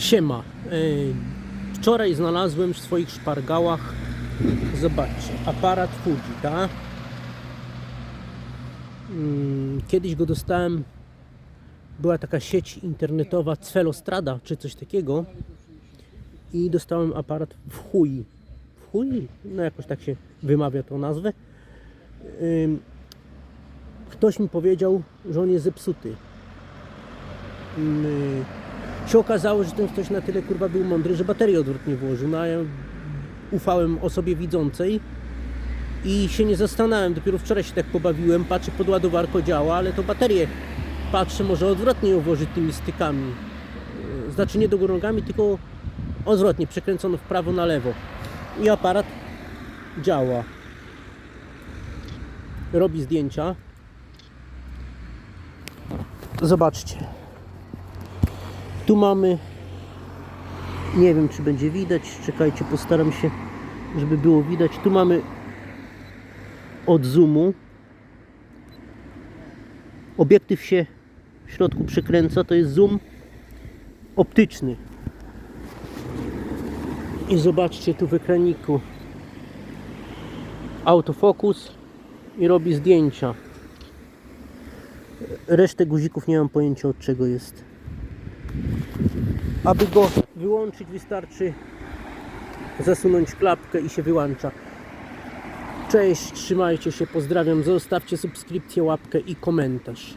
Siema. Yy, Wczoraj znalazłem w swoich szpargałach, zobaczcie, aparat Fuji, tak? Mm, Kiedyś go dostałem, była taka sieć internetowa Cfelostrada, czy coś takiego i dostałem aparat w chuj. W chuj? No jakoś tak się wymawia tą nazwę. Ktoś mi powiedział, że on jest zepsuty. Się okazało, że ten ktoś na tyle kurwa był mądry, że baterię odwrotnie włożył. No a ja ufałem osobie widzącej i się nie zastanawiałem. Dopiero wczoraj się tak pobawiłem, patrzę pod ładowarką działa, ale to baterię patrzę, może odwrotnie ją włożyć tymi stykami. Yy, Znaczy nie do góry nogami, tylko odwrotnie, przekręcono w prawo na lewo. I aparat działa. Robi zdjęcia. Zobaczcie. Tu mamy. Nie wiem, czy będzie widać. Czekajcie, postaram się, żeby było widać. Tu mamy od zoomu. Obiektyw się w środku przykręca. To jest zoom optyczny. I zobaczcie tu w ekraniku autofokus i robi zdjęcia. Resztę guzików nie mam pojęcia od czego jest. Aby go wyłączyć wystarczy zasunąć klapkę i się wyłącza. Cześć, trzymajcie się, pozdrawiam, zostawcie subskrypcję, łapkę i komentarz.